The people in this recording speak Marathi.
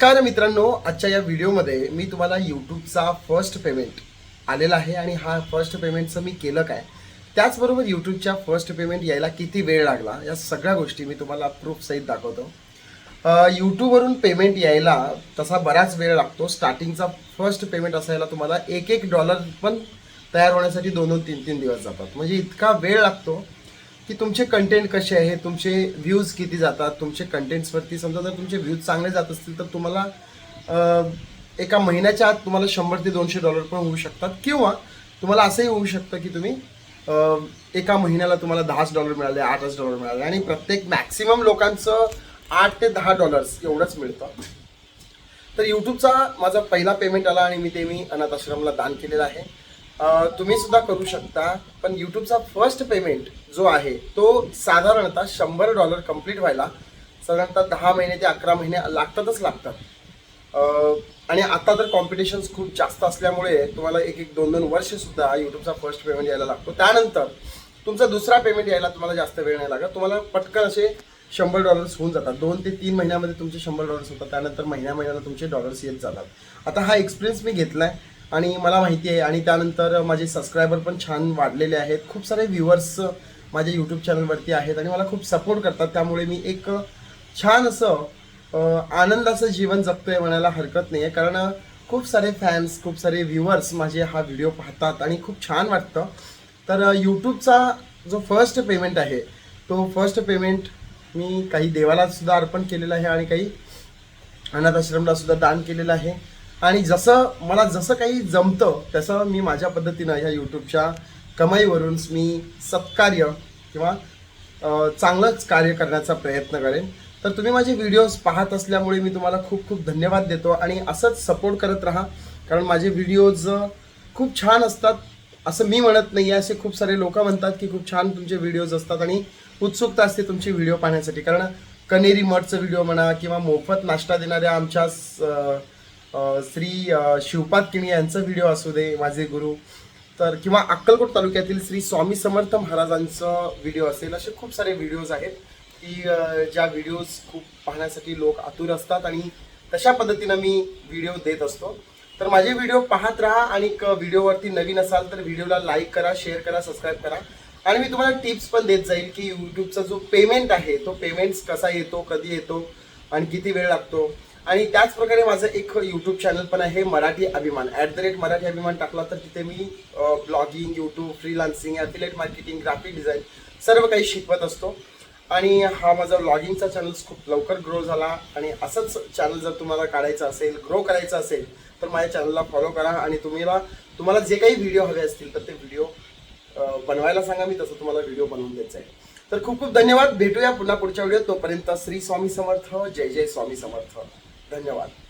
नमस्कार मित्रांनो आजच्या या व्हिडिओमध्ये मी तुम्हाला यूट्यूबचा फर्स्ट पेमेंट आलेला आहे आणि हा फर्स्ट पेमेंटचं मी केलं काय? त्याचबरोबर यूट्यूबच्या फर्स्ट पेमेंट यायला किती वेळ लागला? या सगळ्या गोष्टी मी तुम्हाला प्रूफसहित दाखवतो. यूट्यूबवरून पेमेंट यायला तसा बराच वेळ लागतो. स्टार्टिंगचा फर्स्ट पेमेंट असायला तुम्हाला एक एक डॉलर पण तयार होण्यासाठी दोन दोन तीन तीन दिवस जातात. म्हणजे इतका वेळ लागतो. की तुमचे कंटेंट कसे आहे तुमचे व्ह्यूज किती जातात तुमचे कंटेंट्सवरती समजा जर तुमचे व्ह्यूज चांगले जात असतील तर तुम्हाला एका महिन्याच्या आत तुम्हाला शंभर ते दोनशे डॉलर पण होऊ शकतात. किंवा तुम्हाला असंही होऊ शकतं की तुम्ही एका महिन्याला तुम्हाला दहाच डॉलर मिळाले आठच डॉलर मिळाले आणि प्रत्येक मॅक्सिमम लोकांचं आठ ते दहा डॉलर्स एवढंच मिळतं. तर यूट्यूबचा माझा पहिला पेमेंट आला आणि मी ते मी अनाथ आश्रमला दान केलेलं आहे. तुम्ही सुद्धा करू शकता पण यूट्यूबचा फर्स्ट पेमेंट जो आहे तो साधारणतः शंभर डॉलर कंप्लीट व्हायला साधारणतः दहा महिने ते अकरा महिने लागतातच लागतात. आणि आता तर कॉम्पिटिशन्स खूप जास्त असल्यामुळे तुम्हाला एक एक दोन दोन वर्षसुद्धा यूट्यूबचा फर्स्ट पेमेंट यायला लागतो. त्यानंतर तुमचा दुसरा पेमेंट यायला तुम्हाला जास्त वेळ नाही लागत. तुम्हाला पटकन असे शंभर डॉलर्स होऊन जातात. दोन ते तीन महिन्यामध्ये तुमचे शंभर डॉलर्स होतात. त्यानंतर महिन्या महिन्याला तुमचे डॉलर्स येत जातात. आता हा एक्सपिरियन्स मी घेतला आहे आणि मला माहिती आहे आणि त्यानंतर माझे सबस्क्रायबर पण छान वाढलेले आहेत. खूप सारे व्ह्युअर्स माझ्या यूट्यूब चॅनलवरती आहेत आणि मला खूप सपोर्ट करतात. त्यामुळे मी एक छान असं आनंदाचं जीवन जगतो आहे म्हणायला हरकत नाही आहे कारण खूप सारे फॅन्स खूप सारे व्ह्युअर्स माझे हा व्हिडिओ पाहतात आणि खूप छान वाटतं. तर यूट्यूबचा जो फर्स्ट पेमेंट आहे तो फर्स्ट पेमेंट मी काही देवाला सुद्धा अर्पण केलेला आहे आणि काही अनाथ आश्रमला सुद्धा दान केलेलं आहे. आणि जसं मला जसं काही जमतं तसं मी माझ्या पद्धतीनं ह्या यूट्यूबच्या कमाईवरून मी सत्कार्य किंवा चांगलंच कार्य करण्याचा प्रयत्न करेन. तर तुम्ही माझे व्हिडिओज पाहत असल्यामुळे मी तुम्हाला खूप खूप धन्यवाद देतो आणि असंच सपोर्ट करत राहा. कारण माझे व्हिडिओज खूप छान असतात. असं मी म्हणत नाही आहे असे खूप सारे लोक म्हणतात की खूप छान तुमचे व्हिडिओज असतात आणि उत्सुकता असते तुमचे व्हिडिओ पाहण्यासाठी. कारण कनेरी मठचं व्हिडिओ म्हणा किंवा मोफत नाश्ता देणाऱ्या आमच्या स- श्री शिवपाद किणी यांचा व्हिडिओ असू दे माझे गुरु. तर किंवा अक्कलकोट तालुक्यातील श्री स्वामी समर्थ महाराजांचं व्हिडिओ असेल असे खूप सारे व्हिडिओज आहेत की ज्या व्हिडिओज खूप पाहण्यासाठी लोक आतुर असतात आणि तशा पद्धतीनं मी व्हिडिओ देत असतो. तर माझे व्हिडिओ पाहत राहा आणि क- व्हिडिओवरती नवीन असाल तर व्हिडिओला लाईक करा शेअर करा सबस्क्राईब करा. आणि मी तुम्हाला टिप्स पण देत जाईल की यूट्यूबचा जो पेमेंट आहे तो पेमेंट्स कसा येतो कधी येतो आणि किती वेळ लागतो. आणि त्याच प्रकारे माझं एक यूट्यूब चॅनल पण आहे मराठी अभिमान. ॲट द रेट मराठी अभिमान टाकला तर तिथे मी blogging YouTube freelancing affiliate marketing graphic design सर्व काही शिकवत असतो. आणि हा माझा ब्लॉगिंगचा चॅनल खूप लवकर ग्रो झाला आणि असंच चॅनल जर तुम्हाला काढायचं असेल ग्रो करायचं असेल तर माझ्या चॅनलला फॉलो करा आणि तुम्हाला तुम्हाला जे काही व्हिडिओ हवे असतील तर ते व्हिडिओ बनवायला सांगा मी तसं तुम्हाला व्हिडिओ बनवून द्यायचा आहे. तर खूप खूप धन्यवाद. भेटूया पुन्हा पुढच्या व्हिडिओ तोपर्यंत श्री स्वामी समर्थ. जय जय स्वामी समर्थ. धन्यवाद.